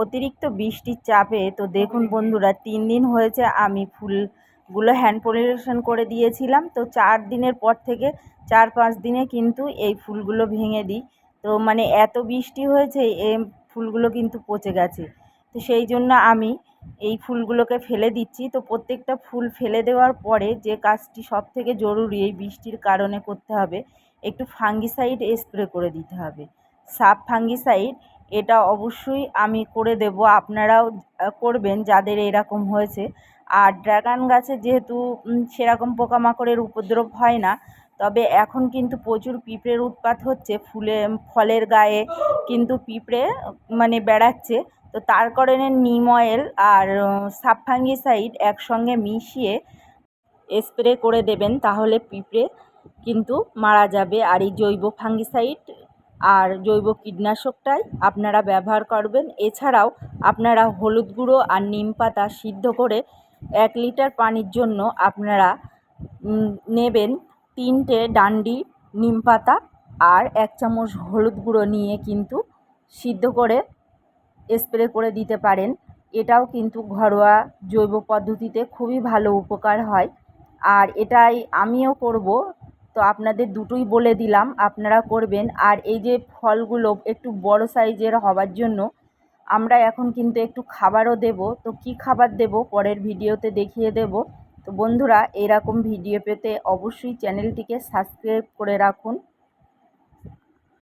অতিরিক্ত বৃষ্টির চাপে তো দেখুন বন্ধুরা তিন দিন হয়েছে আমি ফুলগুলো হ্যান্ড পলিনেশন করে দিয়েছিলাম। তো চার দিনের পর থেকে চার পাঁচ দিনে কিন্তু এই ফুলগুলো ভেঙে দিই। তো মানে এত বৃষ্টি হয়েছে এ ফুলগুলো কিন্তু পচে গেছে। তো সেই জন্য আমি এই ফুলগুলোকে ফেলে দিচ্ছি। তো প্রত্যেকটা ফুল ফেলে দেওয়ার পরে যে কাজটি সব থেকে জরুরি এই বৃষ্টির কারণে করতে হবে একটু ফাঙ্গিসাইড স্প্রে করে দিতে হবে। সাব ফাঙ্গিসাইড এটা অবশ্যই আমি করে দেব। আপনারাও করবেন যাদের এরকম হয়েছে। আর ড্রাগন গাছে যেহেতু সেরকম পোকামাকড়ের উপদ্রব হয় না, তবে এখন কিন্তু প্রচুর পিঁপড়ের উৎপাত হচ্ছে। ফুলে, ফলের গায়ে কিন্তু পিঁপড়ে মানে বেড়াচ্ছে। তো তার কারণে নিম অয়েল আর সাব ফাঙ্গিসাইড একসঙ্গে মিশিয়ে স্প্রে করে দেবেন, তাহলে পিঁপড়ে কিন্তু মারা যাবে। আর এই জৈব ফাঙ্গিসাইড আর জৈব কীটনাশকটাই আপনারা ব্যবহার করবেন। এছাড়াও আপনারা হলুদ গুঁড়ো আর নিম পাতা সিদ্ধ করে এক লিটার পানির জন্য আপনারা নেবেন তিনটে ডান্ডি নিম পাতা আর এক চামচ হলুদ গুঁড়ো নিয়ে কিন্তু সিদ্ধ করে স্প্রে করে দিতে পারেন। এটাও কিন্তু ঘরোয়া জৈব পদ্ধতিতে খুবই ভালো উপকার হয়। আর এটাই আমিও করব তো আপনাদের দুটোই বলে দিলাম, আপনারা করবেন। আর এই যে ফলগুলো একটু বড় সাইজের হবার জন্য, আমরা এখন কিন্তু একটু খাবারও দেব। তো কি খাবার দেব পরের ভিডিওতে দেখিয়ে দেব। তো বন্ধুরা, এরকম ভিডিও পেতে অবশ্যই চ্যানেলটিকে সাবস্ক্রাইব করে রাখুন।